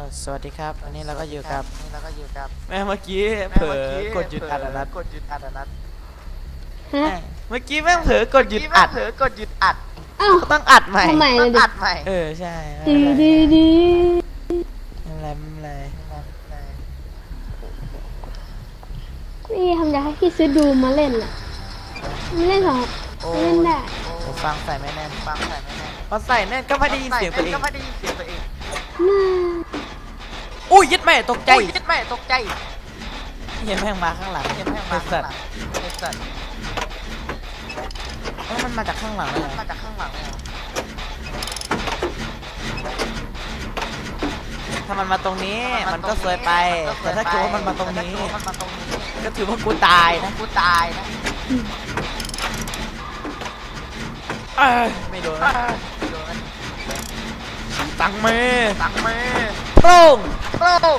ก็สวัสดีครับวันนี้เราก็อยู่กับ นี่เราก็อยู่กับแม่เมื่อกี้แม่เผลอมื่กดหยุดอัดนัดกดหยุดอัดนัดฮะเมื่อกี้แม่งเผลอกดหยุดอัดเผลอกดหยุดอัดอ้าว ก็ต้องอัดใหม่ทำไมต้เลอยงดิอัดใหม่เออใช่ไม่ดีเป็นไรดีดีไม่เป็นไรไม่เป็นไรนี่ทำอยากให้พี่ซื้อดูมาเล่นอะไม่เล่นหรอกโอ้เล่นได้ผมฟังใส่ไม่แน่นฟังใส่ไม่แน่พอใส่แน่นก็ไม่ได้ยินเสียงตัวเองก็ไม่ได้ยินเสียงตัวเองน่า อุ้ยยึดแม่ตกใจใจยึดแม่ตกใจเห็นแม่งมาข้างหลังเห็นแม่งไอ้มาสัตว์ไอ้สัตว์เอ้ยมันมาจากข้างหลังเลยเหรอมาจากข้างหลังเลยเหรอถ้ามันมาตรงนี้มันก็สวยไป แต่ถ้าเกิดว่ามันมาตรงนี้ แต่ถ้าเกิดว่ามันมาตรงนี้ก็ถือว่ากูตายนะกูตายนะเอ้ยไม่โดนนะโดนตังเม ตังมื อโป้งโป้ง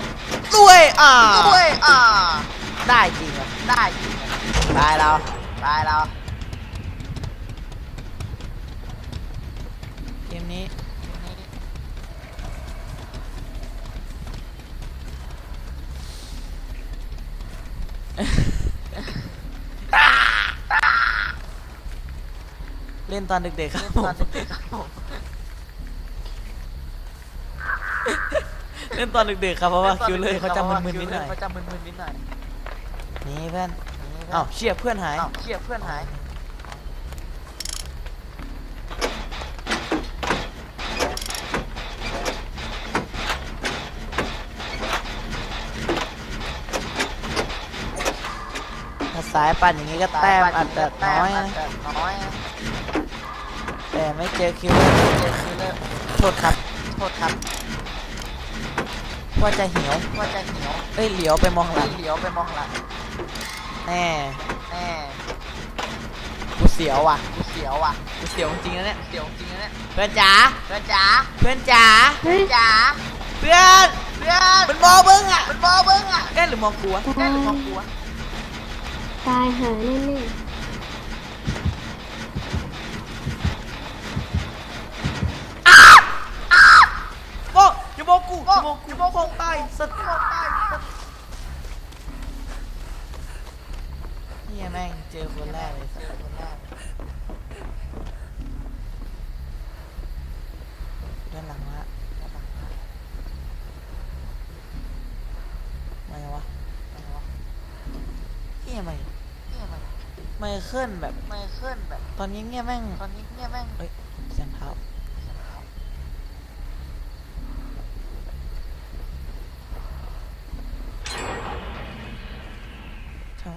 ด้วยอ่าด้วยอ่าได้จริงอะได้จริงตายแล้วตายแล้วเกมนี้เล่นตอนเด็กๆครับเล่นผตอมน เด็กๆครับผมเล่นตอนเด็กๆครับเพราะว่าคิวเลยเขาจะมึนๆนิดหน่อยเขาจะมึนๆนิดหน่อยนี่เพื่อนเอ้าเชี่ยเพื่อนหายอ้าวเชี่ยเพื่อนหายถ้าสายปั่นอย่างนี้ก็แต้มอาจจะน้อยอานะจจะน้อยนะแต่ไม่เจอคิวเลยเจอคือเลิกโทษครับ โทษครับ ว่าจะเหี่ยวว่าจะเหนียวเอ้ยเหลียวไปมองหลังเหลียวไปมองหลังแน่แน่กูเสียวว่ะกูเสียวว่ะกูเสียวจริงๆนะเนี่ยเสียวจริงนะเนี่ยเพื่อนจ๋าเพื่อนจ๋าเพื่อนจ๋าเฮ้ยจ๋าเพื่อนเพื่อนมันมองมึงอะมันบอเบิ้งอะแกล้หรือมองกูวะแน่หรือมองกูวะตายหาแน่แน่ โอ้อย่ามองกูอย่ามองกูอย่ามองกูตายสัตว์ มองใต้ เนี่ย แม่งเจอคนแรกเลยสัตว์คนแรกด้านหลังละด้านหลังละมาวะมาวะเฮียไม่เฮียไม่ไม่เคลื่อนแบบไม่เคลื่อนแบบ ตอนนี้เงี้ยแม่งตอนนี้เนี่ยแม่ง เอ้ยเสียงเท้าเท้า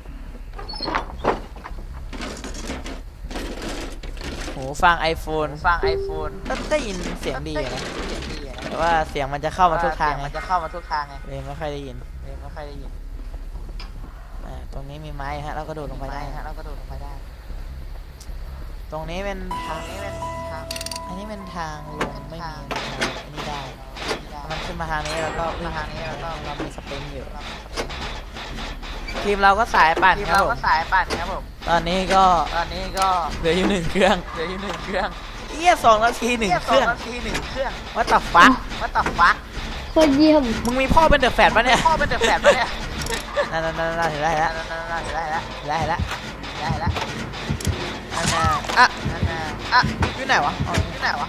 โห ฟัง iPhone ฟังไอโฟนก็ได้ยินเสียงดีอะนะเสียงดีอะนะแต่ว่าเสียงมันจะเข้ามาทุกทางเสียไงมันจะเข้ามาทุกทางไงเลยไม่ค่อยได้ยินเลยไม่ค่อยได้ยินอ่าตรงนี้มีไม้ฮะเราก็โดดลงไปไปได้ได้ฮะเราก็โดดลงไปได้ ตรงนี้เป็นทางนี้เป็นทางอันนี้เป็นทางลงไม่มีทางอันนี้ได้ที่ได้ มันขึ้นมาทางนี้แล้วก็วิ่มาทางนี้แล้วก็เรามีสปริงอยู่เราทีมเราก็สายปั่นทีมครับเราผก็มสายปั่นครับผม ตอนนี้ก็ตอนนี้ก็เหลืออยู่หนึ่งเครื่องเหลืออยู่หนึ่งเครื่องเอี้ยสองนาทีหนึ่งยเครื่องสนาทีหนึ่งเครื่องว่าตับฟักว่าตับฟักโคตรเยี่ยมมึงมีพ่อเป็นเดอะแฟดปะเนี่ยพ่อเป็นเดอะแฟลตปะเนี่ยนั่นนั่นนั่นนั่นเห็นได้ได้แล้วแล้วได้แล้วได้แล้วได้แล้วนั่นน่ะอะนั่นน่ะอะอยู่ไหนวะอ๋อที่ไหนวะ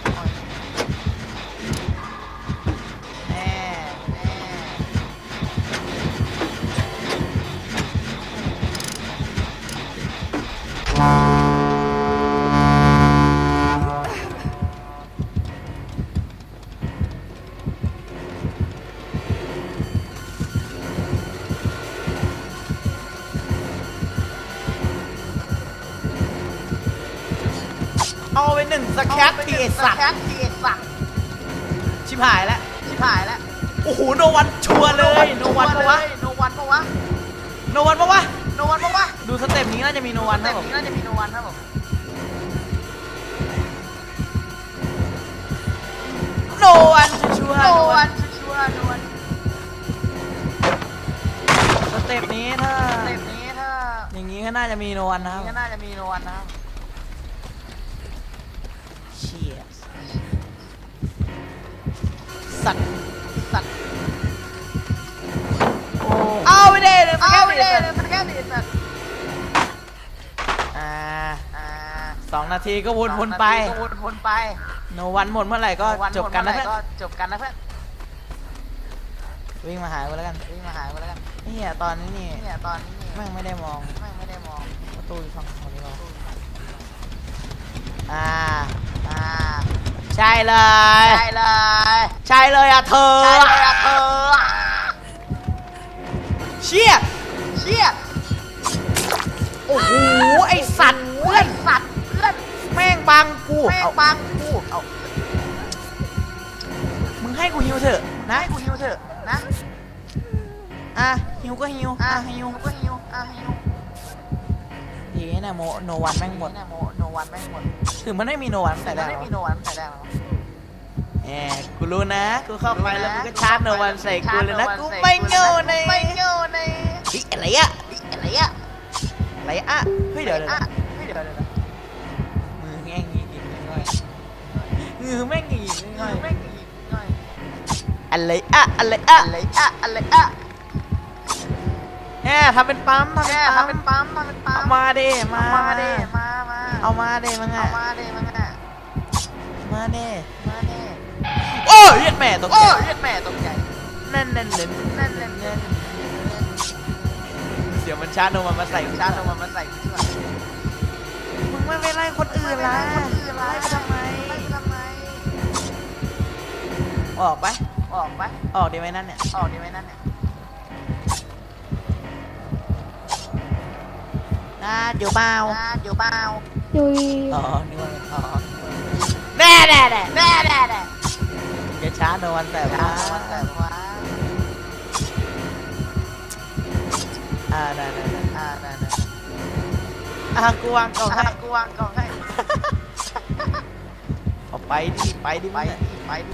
หนึ่งสแครปทีเอสักสแคปทีเอสักชิบหายแล้วชิบหายแล้วโอ้โหโนวันชัวร์เลยโนวันปะวะโนวันปะวะโนวันปะวะโนวันปะวะดูสเต็ปนี้น่าจะมีโนวันแต่นะผมนี้น่าจะมีโนวันครับผมโนวันชัวร์โนโนวัวันนชัวร์ๆโนวันสเต็ปนี้ถ้าเต็มนี้ถ้าอย่างนี้ก็น่าจะมีโนวันนะครับนี่ก็น่าจะมีโนวันนะครับ สัตว์สัตว์เอาไปเดินเอาไปเดิเมันแค่ดีสัตว์อ่าอ่าสองนาทีก็วนวนไปก็วนวนไปโนวันหมดเมื่อไหร่ก็จบกันนะเพื่อนจบกันนะเพื่อนวิ่งมาหากันแล้วกันวิ่งมาหากันแล้วกันนี่อะตอนนี้นี่นี่อะตอนนี้นี่แม่งไม่ได้มองแม่งไม่ได้มองประตูอยู่ฝั่งของนี้เราอ่าอ่า ใช่เลย ใช่เลย ใช่เลยอะเธอ ใช่เลยอะเธอ เชี่ย เชี่ย โอ้โห ไอสัตว์เพื่อนสัตว์เพื่อนแม่งบังกูแม่งเอาบังกูเอามึงให้กูฮิวเถอะ นะให้กูฮิวเถอะ นะ อะฮิวก็ฮิวอะอะฮิฮิววก็ฮิวอะฮิว ดีนะโมโนวันแม่งหมดเนี่ยโมโนวันแม่งหมดถึงมันไม่มีโนวันแต่แต่ไม่ได้ได้มีโนวันแต่แรกหรอกแหมกูรู้นะ กูเข้าไปแล้วรู้กูนะก็ชาร์จโนวันใส่กูเลยนะชาร์จกูโนวันไม่ใส่โง่ในไม่โง่ในเฮ้ยอะไรอะอะไรอะอะไรอะเฮ้ยเดี๋ยวเดี๋ยวอะเดี๋ยวเฮ้ยเดี๋ยวเดี๋ยวเดี๋ยวมือแง่งงี้กินง่อยมือแม่งงี้ง่อยแม่งอีกหน่อยอะไรอะอะไรอะอะไรอะอะไรอะ แหมทำเป็นปั๊มทำแกเป็นทำปั๊เป็มนปั๊มทำเป็นปั๊มเอามาเด้มาเอามาเด้มามาเอามาเด้มึงเอาอะมาเด้มาอะมาเด้มาเด้โอ้ยเหี้ยแม่ตกใจโอ้ยเรียกแม่ตกใจนั่นนั่นนั่นนั่นนั่นนั่นเดี๋ยวมันชาร์จโนวันมาใส่กูชาโนมันมาใส่กูที่หลังมึงไม่ไปไล่คนอื่นล่ะคนอื่นล่ะไล่ไปทำไมไล่ไปทำไมออกไปออกไปออกดีไหมนั่นเนี่ย ออกดีไหมนั่นเนี่ย น่าอยู่เปล่าอ่าเดี๋ยวเบาอยู่อ๋อนึกว่าเป็นอ๋อแน่แน่แน่แน่แน่แน่จะชาร์จโนวันแต่แต่ว่าว่าแต่ว่าอ่าได้ได้ได้อ่านั่นนั่นอะกูวางกล่องให้อะกูวางกล่องให้เอาไปดิไปดิไปมึงอะดิไปดิ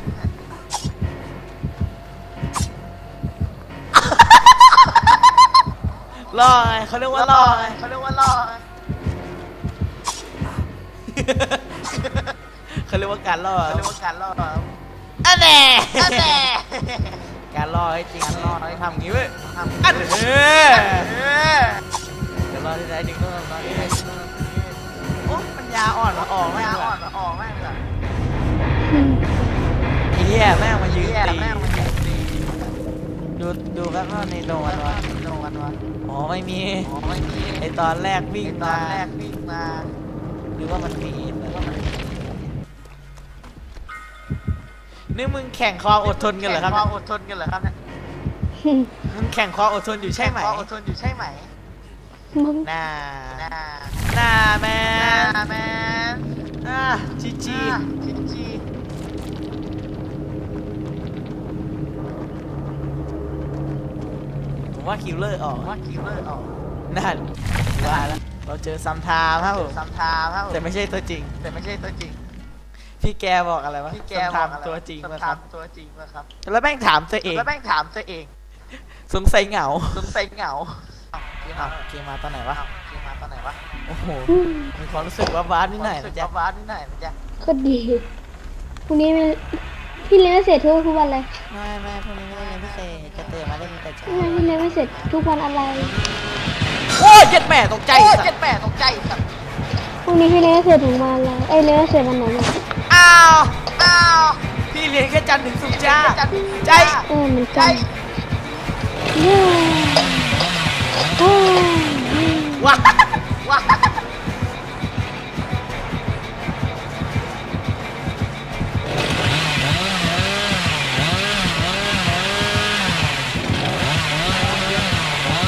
ล่อไงเขาเรียกว่าล่อไงเขาเรียกว่าล่อไงเขาเรียกว่าการล่อเขาเรียกว่าการล่อครับอันแน่อันแน่การล่อให้จริงการล่อให้ทำอย่างงี้เว้ยทำอันเอเอออเดี๋ยวรอที่ไหนถึงต้องรอที่ไหนถึงต้องโอ้ปัญญาอ่อนมาออกไม่แม่งเอาเลอ่อยนมาออกแม่งเลยไอ้เหี้ยแม่งมายืนเหี้ยตีแม่งมันยืนตีดูดูแป๊บว่าในโดนวะ โดนวะอ๋อไม่มี อ๋อไม่มีไอตอนแรกวิ่งไอ้ตอมานแรกวิ่งมาหรือว่ามันมีหรือว่ามันนี่มึงแข่งความอดทนกันเหรอครับแข่งเนี่วามอดทนกันเหรอครับเนี่ยมึงแข่งความอดทนอยู่ใช่ไหมแข่งความอดทนอยู่ใช่ไหมมึงน่าน่าน่าแมน่านแมนอ่าจีจีอะจี ว่าคิวเลอร์ออกว่าคิวเลอร์ออกนั่นว่าแล้วเราเจอซัมทามครับผมซัมทามครับผมแต่ไม่ใช่ตัวจริง แต่ไม่ใช่ตัวจริง พี่แกบอกอะไรวะที่แกซัมบทาอมกอะไรตัวจริงซัมนะคทารัมบตัวจริงนะครับ แล้วแม่งถามตัวเองแล้วแม่งถามตัวเอง สงสัยเหงา สงสัยเหงาเอ้าเกมอ้ามาวเกมมาตอนไหนวะเอ้าเกมมาตอนไหนวะโอ้โหอืมมีความรู้สึกว่าบ้านนิดหน่อยรู้สึนะกจ๊ะว่าว้าวนิดหน่อยนะจ๊ะก็ดีพรุ่งนี้มัน พี่เรียนไม่เสร็จทุกทุกวันเลยไม่ไม่พรุ่งนี้ไม่ได้เรียนพิเศษจะตื่นมาเล่นแต่เช้าทำไมพี่เรียนไม่เสร็จทุกวันอะไรโอ้ยเจ็ดแม่ตกใจโอ้สัเจ็ตดว์แปดตกใจสัตว์พรุ่งนี้พี่เรียนไม่เสร็จถึงวันอะไรเอ้ยเรียนไม่เสร็จวันไหนเนี่ยอ้าวอ้าวพี่เรียนแค่จันทร์ถึงศุกร์จ้าจัดใจเออเหมือนใจกันเย้โอ้ยว้าว้า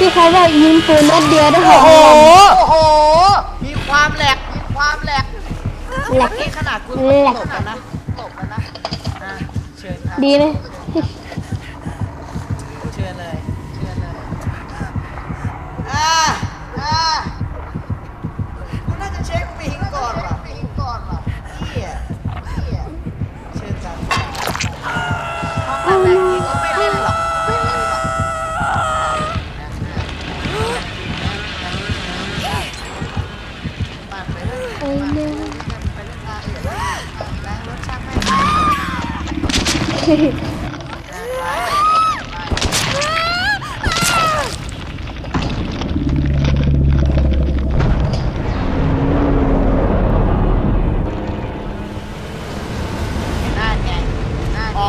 พี่เขาบอกยิงปืนนัดเดียวได้หโอ้กโหโอ้โห มีความแหลก มีความแหลกแหลกนี่ขนาดกูแหลก ตกกันนะ ตกแล้วนะอะเชิญครับ ดีไหมเชิญเลย เชื่อเลยอ่าอ่ากูน่าจะเช็คปิงก่อนว่ะปีก่อนว่ะเหี้ย ออ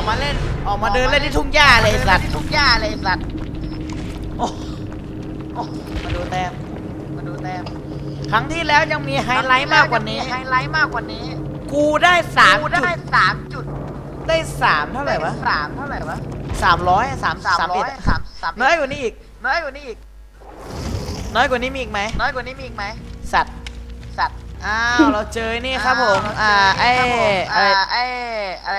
กมาเล่น ออกมาเดินเล่ทุกหญ้าเลยสัตว์ทุ่งหญ้าเลยสัตว์มาดูแต้ม มาดูแต้มครั้งที่แล้วยังมีไฮไลท์มากกว่านี้ ไฮไลท์มากกว่านี้ กูได้สามกูได้สามจุด ได้สามเท่าไหร่วะสามเท่าไหร่วะสามร้อยสามสามสามร้เอ็อดยสามสามน้อยกว่านี้อีก น้อยกว่านี้อีก น้อยกว่านี้มีอีกไหมน้อยกว่านี้มีอีกไหมสัตว์สัตว์อ้าวเราเจอนี่ครับผมอ่าไอ้ครับผมอะไรอ่าไอ้อะไร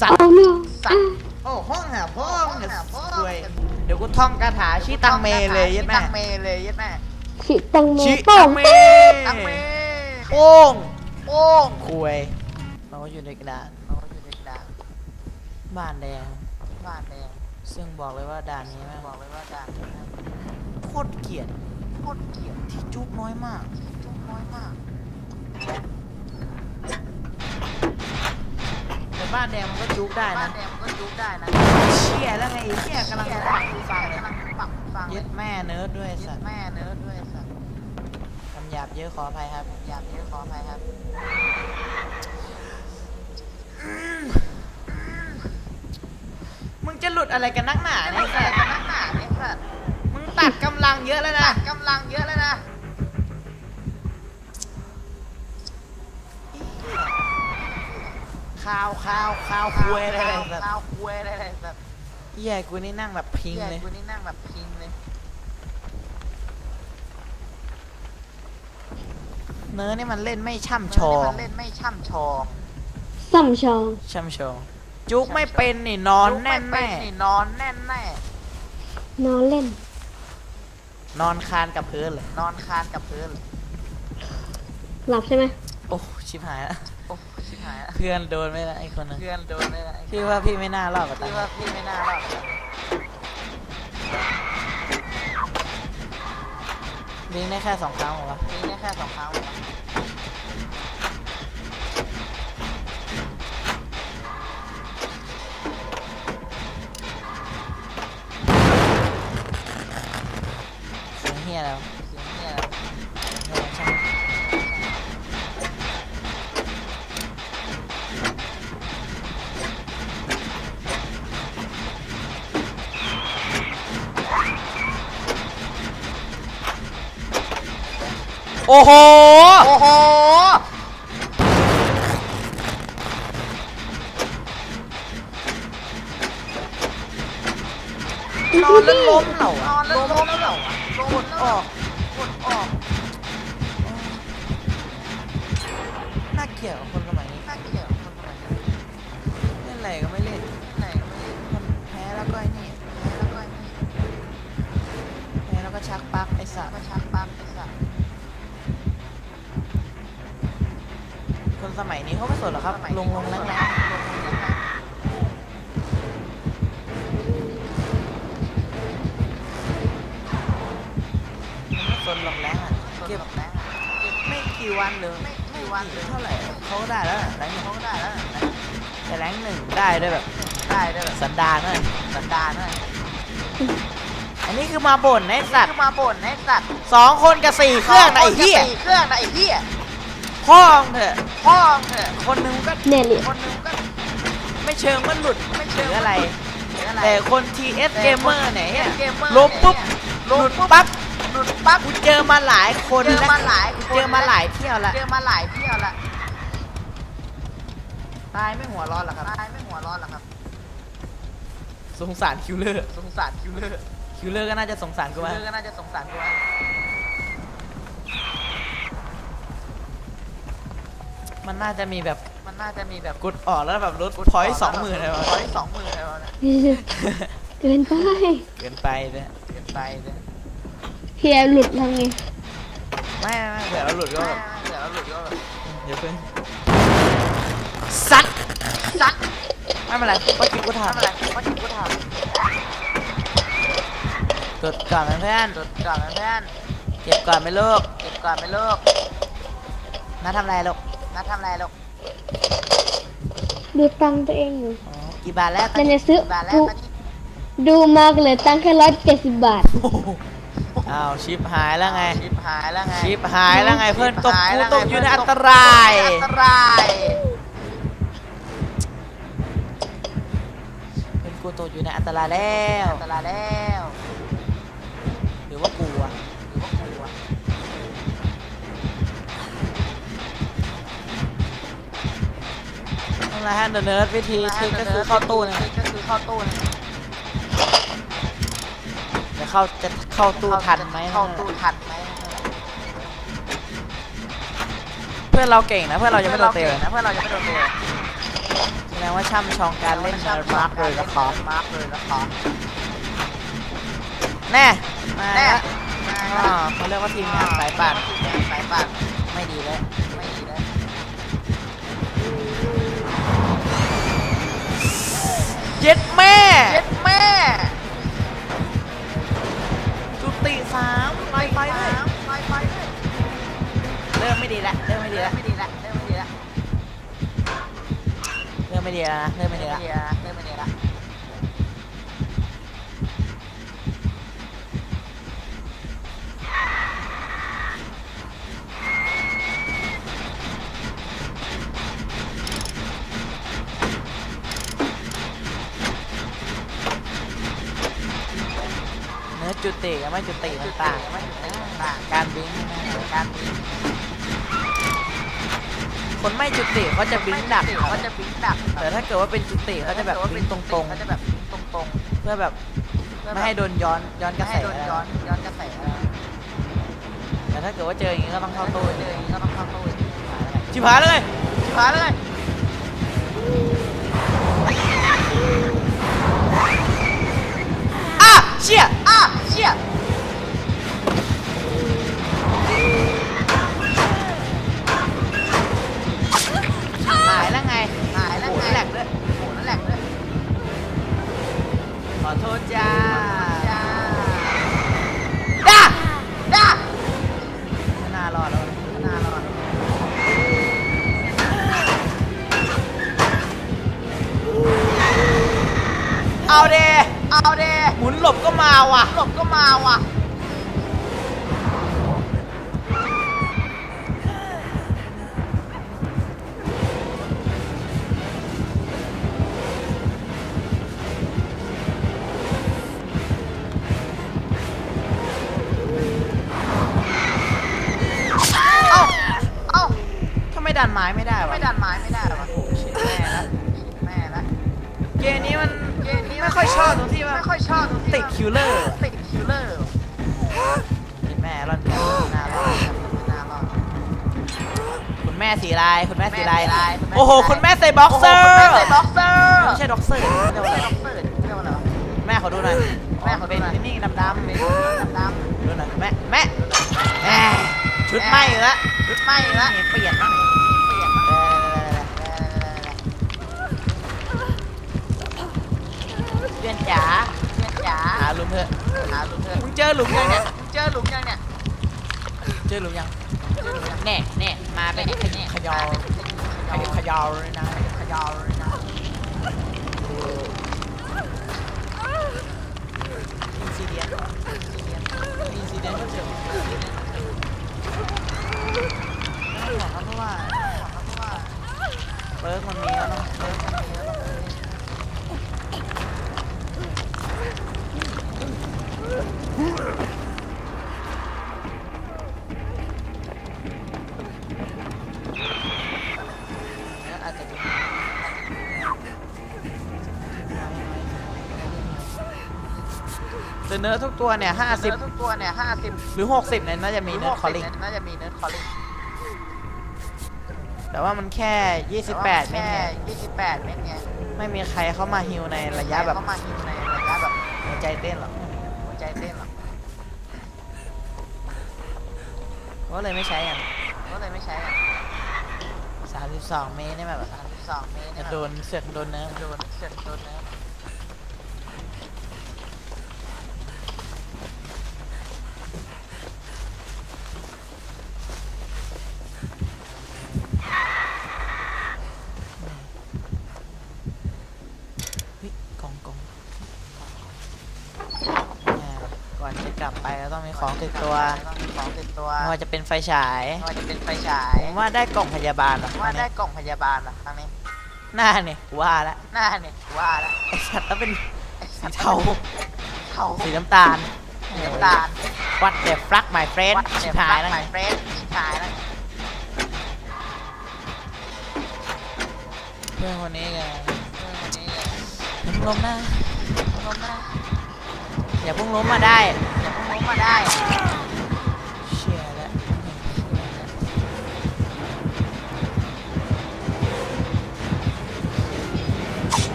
สัตว์เอาไม่เอาสัตว์โอ้ห้องหาพ่อมึงเนี่ยห้องหาพ่อสวยเดี๋ยวกูท่องคาถาชี้ตังเมเลยยัดแม่ตังเมเลยยัดแม่ฉีดตังเมชี้โป้ตังงเมตังเมโป้งโป้งคุยเรา อยู่ในกระดานเอาอยู่ในด่านบ้านแดงบ้านแดงซึ่งบอกเลยว่าด่านนี้แม่งบอกเลยว่าด่านโคตรเกลียดโคตรเกลียดที่จุกน้อยมากจุกน้อยมาก แต่บ้านแดงมันก็จุกได้บ้านะนแดงมันก็จุกได้นะเชี่ยแล้วไงไอ้เชี่ยกำลังเหี้ยปักฟังเลยกำลังปักฟังยึดแม่เนิร์ดด้วยยึสัดตว์แม่เนื้อด้วยสัตว์คำหยาบเยอะขออภัยครับอยากเยอะขออภัยครับ จะหลุดอะไรกันนักหนาไอ้เนี่ยสัสัตตว์ว์นักหนาเนี่ยสัตว์มึงตัดกำลังเยอะแล้วนะกำลังเยอะเลยนะข้าวข้าวข้าวคุยอะไรเลยสัตว์ข้าวคุยอะไรเลยสัตว์เหี้ยกูนี่นั่งแบบพิงเหี้ยเลยกูนี่นั่งแบบพิงเลยเนื้อนี่มันเล่นไม่ช่ำชองมันเล่นไม่ช่ำชองสัมชองช่ำชอง จุกไม่เป็นนี่นอนแน่นไม่แม่เป็นนี่นอนแน่นแน่นอนเล่น นอนคานกับพื้นเลยนอนคานกับพื้นเลยหลับใช่ไหมโอ้ชิบหายละโอ้ชิบหายละเพื่อนโดนไม่ละไอ้คนนึงเพื่อนโดนเลยนะพี่ว่าพี่ไม่น่ารอดกับตัพี่งว่าพี่ไม่น่ารอดลิงได้แค่สองครั้งเหรอวะมีได้แค่สองครั้งเหรอเสี แล้วเสียงเนี่ยเฮียช่างโอ้โห โอ้โห นอนแล้วล้มเหรอนอนแล้วล้มล้มแล้วเหรอ โดนออกกดออกน่าเกลียดกับคนสมัยนี้น่าเกลียดคนสมัยนี้เล่นอะไรก็ไม่เล่นไหนไม่ได้มันแพ้แล้วก็ไอ้นี่แล้วก็ไอ้นี่แพ้แล้วก็ชักปลั๊กไอ้สัตว์มาชักปั๊บไอ้สัตว์คนสมัยนี้เขาไม่สนหรอกครับสมัยลงลงแรงแนไม่สนหรอกแรงอะๆเก็บลงแรงอะเก็บไม่กี่วันหรือไม่กี่วันหรือเท่าไหร่เขาก็ได้แล้วนะแรงหนึ่งเขาก็ได้แล้วนะแต่แรงหนึ่งได้ด้วยแบบได้ด้วยแบบสันดานด้วยสันดานด้วยอันนี้คือมาบ่นนะไอ้สัตว์คือมาบ่นให้สัตว์สองคนกับสี่เครื่องนะไอ้เหี้ยสี่เครื่องนะไอ้เหี้ยพ่อมึงเถอะพ่อมึงเถอะคนหนึงก็เน่เลยคนหนึงก็ไม่เชิงมันหลุดไม่หเชื่รืออะไรหรืออะไร แต่คน TS Gamer เนี่ยเหี้ยเกมเมอร์ล้มปุ๊บเนี่ยหลุดปั๊บ หลุดปั๊บกูเจอมาหลายคนเจอแล้วมาหลายกูคนเจอมาหลายเที่ยวแล้วเจอมาหลายเที่ยวละตายไม่หัวร้อนหรอครับตายไม่หัวร้อนหรอครับ สงสารคิวเลอร์สงสารคิวเลอร์คิวเลอร์ก็น่าจะสงสารกูคิวมาเลอร์ก็น่าจะสงสารกูว่ามันน่าจะมีแบบมันน่าจะมีแบบกดออกแล้วแบบลดพอยต์สองหมื่นเลยวะพอยต์สองหมื่นเลยวะเนี่ยเกินไป เกินไปเลยเกินไปเลย เพียหลุดทำไงไม่ไม่ไม่เผื่อเราหลุดก็แบบเดี๋ยวเราหลุดก็แบบเดี๋ยวเพิ่งสัตว์ซัดไม่เป็นไรก็คิดกูทำทำอะไรก็คิดกูทกดก่อนไหมเพื่อนำจดก่อนนะเพื่อนเก็บก่อนไหมลูกเก็บก่อนไหม่เลิกน้าทำอะไรลูกนัดทำอะไรลูกดูตังค์ตัวเองอยู่อ๋อกี่บาทแล้วแต่ในซื้อกี่บาทแล้วกูตอนนี้ ดูมาก็เหลยตังค์แค่ร้อยเจ็ดสิบบาท โอ้โห อ้าวชิปหายแล้วไง ชิปหายแล้วไงชิปหายแล้วไงเพื่อนตกหายกูแล้วไงตกอยู่ในเพื่อันตราย อันตรายกูตกอยู่ในอันตรายแล้วอันตรายแล้วหรือว่ากูอะหรือว่ากูอะนั่นแหละฮะเดอะเนิร์ดวิธีทริคก็คือเข้าตู้เนี่ยก็คือเข้าตู้เนี่ยจะ เข้าจะเข้าตู้ทันไหมเข้าตู้ทันไหมเพื่อนเราเก่งนะ เพื่อนเรายังไม่โดนเตะนะเพื่อนเรายังไม่โดนเตะแสดงว่าช่ำชองการเล่นเนิร์ดมาร์กเลยละครมาร์กเลยละครแน่มาแน่แล้วอ๋อเขาเรียกว่าทีมงานสายป่านสายป่านไม่ดีเลยไม่ดีเลยเย็ดแม่เจ็ดแม่ ไปเลยไปไปเลยเริ่มไม่ดีแล้วเริ่มไม่ดีเริ่แล้วมไม่ดีละเริ่มไม่ดีละเริ่มไม่ดีแล้วนะเริ่มไม่ดีแล้ว ไม่ดีละเริ่มไม่ดีละเนื้อจุติยังไม่จุติมันต่างไม่ถึงต่างการบิงการบินคนไม่จุติเขาจะบิงดักเขาจะบิงดัก แต่ถ้าเกิดว่าเป็นจุติเขาจะแบบบิงตรงเขาจะแบบบิงตรงๆ เพื่อแบบๆไม่ให้โดนย้อนย้อนกไม่ระแสให้โดนย้อนย้อนกระแสแต่ถ้าเกิดว่าเจออย่างนี้ก็ต้องเข้าตู้เลยก็ต้องเข้าตู้ชิบหายเลยชิบหายเลย ดันไม้ไม่ได้วะไม่ดันไม้ไม่ได้หรอวะโอ้โหชิบแม่แล้วแม่ละเกมนี้มันเกมนี้ไม่ค่อยชอบตรงที่ว่าไม่ค่อยชอบตรงที่ติดคิวเลอร์ติดคิวเลอร์ชิบแม่รอดแกน่ารอดหน้ารอดคุณแม่สีลายคุณแม่สีลายแม่สีลายคุณแม่โอ้โหคุณแม่ใส่บ็อกเซอร์โโหคุณแม่ใส่บ็อกเซอร์ไม่ใช่ด็อกเซอร์เรียกว่าอะไรบ็อกเซอร์เรียกว่าอะไรวะแม่ขอดูหน่อยแม่ขอดูหน่อยเป็นนิ่งๆดำๆเป็นดำๆดูหน่อยแม่แม่แม่ชุดไหม้อยู่แล้วชุดไหม้ละนี่เปลี่ยนบ้าง เปลี่ยนมา เพื่อน จ๋าเพื่อนจ๋าหาหลุมเถอะหาลุงเถอะมึงเจอหลุมยังเนี่ยเจอหลุมยังเนี่ยเจอหลุมยังเจอหลุมยังแน่แน่มาเป็นขยขยอขยขยอเลยนะขยอเลยนะอินซิเดียนอินซิเดียนก็เจอไม่บอกครับเพราะว่าเบิร์กมันมีแล้วเนาะเบิร์ก เป็นเนื้อทุกตัวเนี่ยห้าสิบทุกตัวเนี่ยห้าสิบหรือหกสิบเนี่ยน่าจะมีเนื้อคอลลิงน่าจะมีเนื้อคอลลิงแต่ว่ามันแค่ยี่สิบแปดเมตรแค่ไงยี่สิบแปดเมตรไงไม่มีใครเข้ามาฮิวในระยะแบบเข้ามาอยู่ในระยะแบบหัวใจเต้นหรอกหัวใจเต้นหรอกก็เลยไม่ใช้กันก็เลยไม่ใช้อะสามสิบสองเมตรนี่แบบสามสิบสองเมตรจะโดนเสือกโดนเนื้อโดนเสือกโดนเนื้อ เฮ้ยกองกองแหมก่อนจะกลับไปก็ต้องมีของ ติดตัวต้องมีของติดตัวไม่ว่าจะเป็นไฟฉายไม่ว่าจะเป็นไฟฉายผมว่าได้กล่องพยาบาลหรอกว่าได้กล่องพยาบาลเหรอครั้งนี้หน้าเนี่ยกูว่าแล้วหน้าเนี่ยว่าแล้วไอสัตว์แล้วเป็นสีเทาเขาสีน้ำตาลน้ำตาลวัดเดฟฟลัก my friend วัดชิเจ็บบหายแล้วใหม่เฟรนชายแล้วเพื่อนคนนี้ไงเพื่อนคนนี้ไงอย่าเพิ่งล้มนะล้มนะอย่าเพิ่งล้มมาได้ อย่าเพิ่งล้มมาได้เชี่ยแล้ว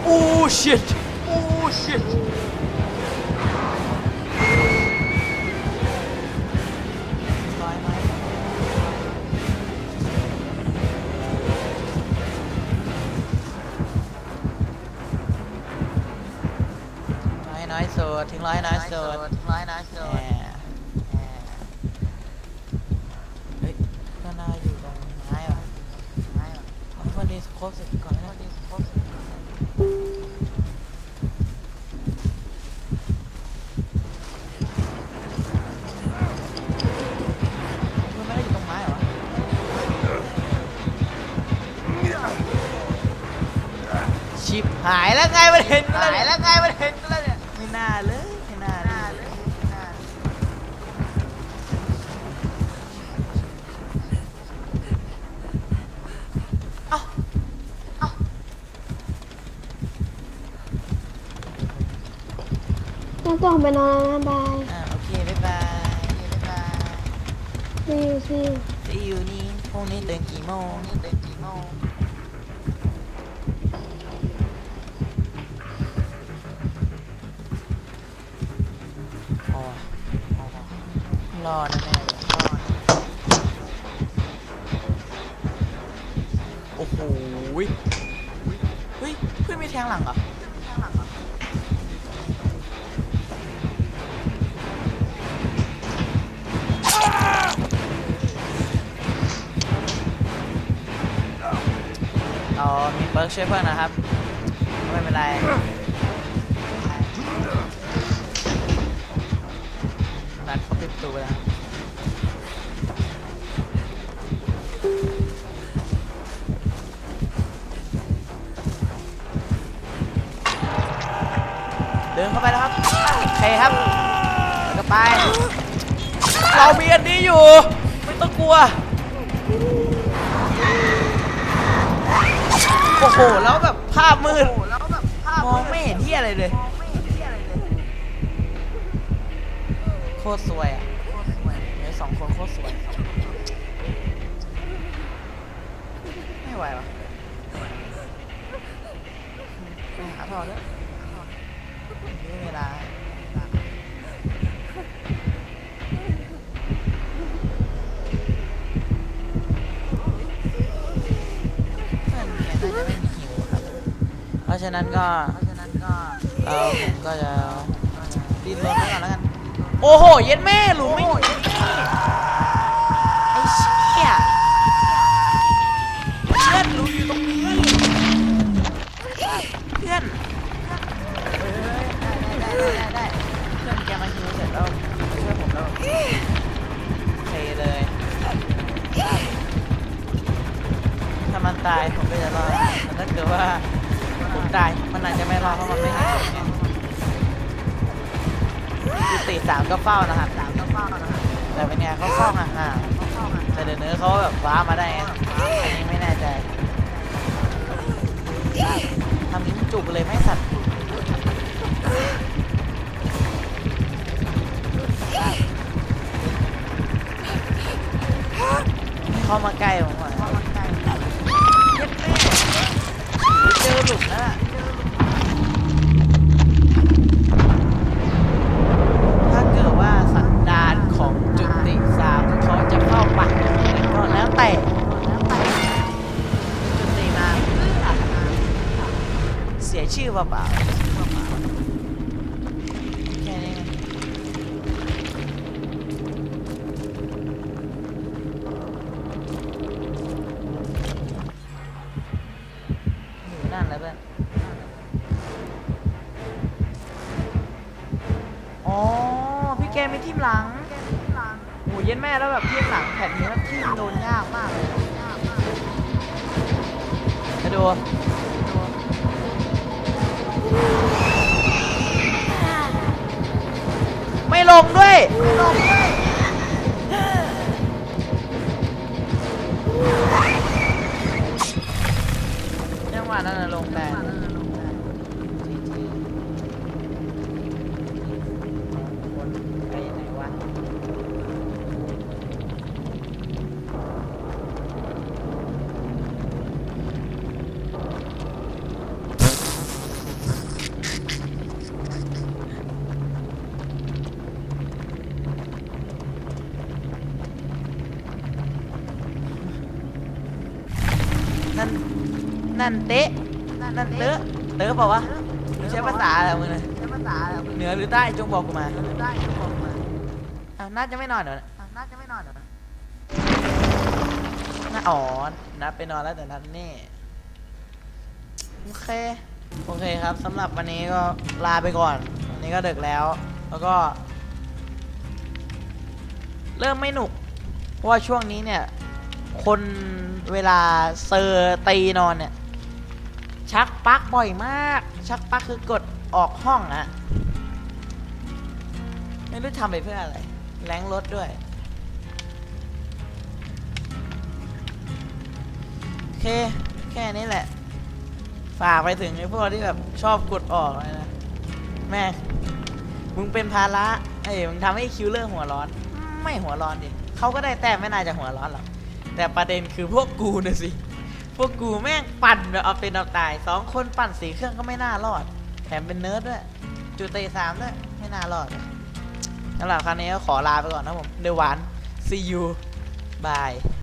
โอ้ shit โอ้ชิตร้อยไหมร้อยน้อยสุดทิ้งร้อยน้อยสุดร้อยน้อยสุแหด มเฮ้ยก็น่าอยู่ตรงไม้ว่ะ ไม่หรอก เอาคนดีครบเสร็จก่อนนะดีครบเสร็จ มันไม่ได้อยู่ตรงไม้เหรอ ชิบหายแล้วไงมันเห็นหายแล้วไงมันเห็นกันแล้วเนี่ย ไม่น่าเลยไม่น่า หน้า เล เลย ยหน้า้องไปนอนแล้วนะบายอ่าโอเคบ๊ายบายบ๊ายบายซีอูซี see you นี่พรุ่งนี้ตื่นกี่โมงนี่เป็นกี่โมงพอพอพอรอนะแน่เลยรอโอ้โหยเฮ้ยเพื่อนไมีแทงหลังเหรอ บิร์กช่วยเพื่อนนะครับ ไม่เป็นไรนัดเขาปิดประตูไปแล้วเดินเข้าไปแล้วครับโอเคครับก็ไป เรามีอันนี้อยู่ ไม่ต้องกลัว อ้โห แล้วแบบภาพมืดโอ้โหแล้วแบบภาพมองไม่เห็นที่อะไรเลยมองไม่เห็นที่อะไรเลย โคตรสวยอะโคตรสวยเดี๋ยวสองคนโคตรสวย ไม่ไหววะไปหาทอด้วยนี่เวลา เพื่อนเนี่ยน่าจะไม่มีหิวครับเพราะฉะนั้นก็เพราะฉะนั้นก็เราผมก็จะดิ้นรนไว้ก่อนแล้วกัน โอ้โห เย็นแม่หลุมไม่ ก็เฝ้านะครับสามต้องเฝ้านะครับแต่เป็นไงเขาเฝ้าห่างต้องเฝ้ากันๆแต่เดี๋ยวเนื้อเขาแบบว้ามาได้ไงอันนี้ไม่แน่ใจทำนิ้วจุกเลยไหม่สัตว์เข้ามาใกล้ผมหน่อยเพราะมันใกล้เย็ดแม่เจอหลุมแล้วล่ะถ้าเกิดว่าสันดานของจุติสามเขาจะเข้าปักอย่างนี้ก็แล้วแต่ แล้วไป จุติมา เสี หวะนั้นน่ะลงแต่ นั่นเตะนั่นเตอะเตอะเปล่าวะมึงใช้ภาษาอะไรของมึงนะใช้ภาษาอะไรเหนือหรือใต้จงบอกกูมาได้ก็บอกมาอ้าวน่าจะไม่นอนเหรออะน่าจะไม่นอนเหรอน่าอ๋อนัดไปนอนแล้วแต่นัดนี่โอเคโอเคครับสำหรับวันนี้ก็ลาไปก่อนวันนี้ก็ดึกแล้ว แล้วก็ เริ่มไม่หนุก เพราะว่าช่วงนี้เนี่ย คนเวลาเซอร์ตีนอนเนี่ย ชักปลั๊กบ่อยมาก ชักปลั๊กคือกดออกห้องอะไม่รู้ทำไปเพื่ออะไร แรงรถด้วย โอเค แค่นี้แหละ ฝากไปถึงไอ้พวกที่แบบชอบกดออกเลยนะ แม่ มึงเป็นภาระไอ้ยมึงทำให้คิวเลอร์หัวร้อน ไม่หัวร้อนดิเขาก็ได้แต้มไม่น่าจะหัวร้อนหรอก แต่ประเด็นคือพวกกูนะสิ พวกกูแม่งปั่นแบบเอาเป็นเอาตายสองคนปั่นสีเครื่องก็ไม่น่ารอด แถมเป็นเนิร์ดด้วยจุดเตะสามด้วย ไม่น่ารอดสำหรับครั้งนี้ก็ขอลาไปก่อนนะผม เดวันซียูบาย